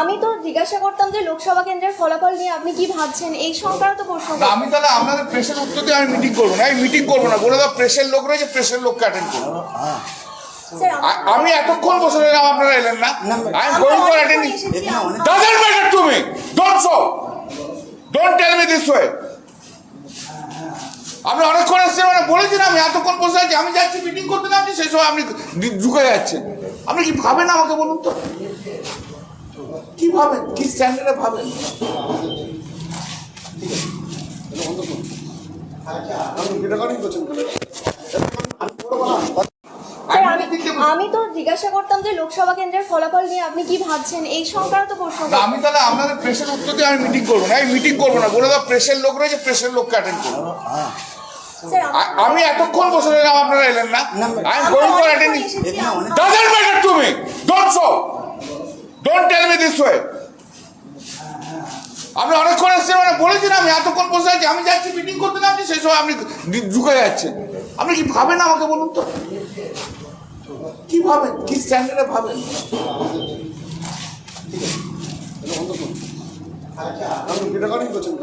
আমি তো জিজ্ঞাসা করতাম যে লোকসভা কেন্দ্রের ফলাফল নিয়ে আপনি কি ভাবছেন? এই সংক্রান্ত প্রশ্ন না, আমি তাহলে আপনাদের প্রেসের উত্তর দিয়ে আমি মিটিং করব না। আমি মিটিং করব না। বলে দাও প্রেসের লোক রয়েছে প্রেসের লোককে অ্যাটেন্ড করব। আমি এতক্ষণ বসে রইলাম আপনারা এলেন না। I am going for attending doesn't matter to me don't so don't tell me this way আপনি অনেকক্ষণ এসেছেন মানে বলেছেন আমি এতক্ষণ বসে আছি। আমি যাচ্ছি মিটিং করতে যাচ্ছি সেই সময় আপনি ঢুকে যাচ্ছেন। আপনি কি ভাবেন আমাকে বলুন তো? কি ভাবেন? কি স্ট্যান্ডার্ডে ভাবেন আমি আমি তো জিজ্ঞাসা করতাম যে লোকসভা কেন্দ্রের ফলাফল নিয়ে আপনি কি ভাবছেন? এই সংক্রান্ত প্রশ্ন আমি তাহলে আপনাদের প্রেসের উত্তর দিয়ে আমি মিটিং করব না। আমি মিটিং করব না। বলে দাও প্রেসের লোক রয়েছে প্রেসের লোককে অ্যাটেন্ড করব আমি এতক্ষণ বসে রইলাম আপনারা এলেন না। আমরা going for attending doesn't matter to me don't so don't tell me this way আপনি অনেকক্ষণ আসছেন মানে বলেছেন আমি এতক্ষণ বসে আছি, আমি যাচ্ছি মিটিং করতে যাচ্ছি, সেই সময় আপনি ঢুকে যাচ্ছেন। আপনি কি ভাবেন আমাকে বলুন তো? কি ভাবেন? কি স্ট্যান্ডার্ডে ভাবেন? রেকর্ডিং করছেন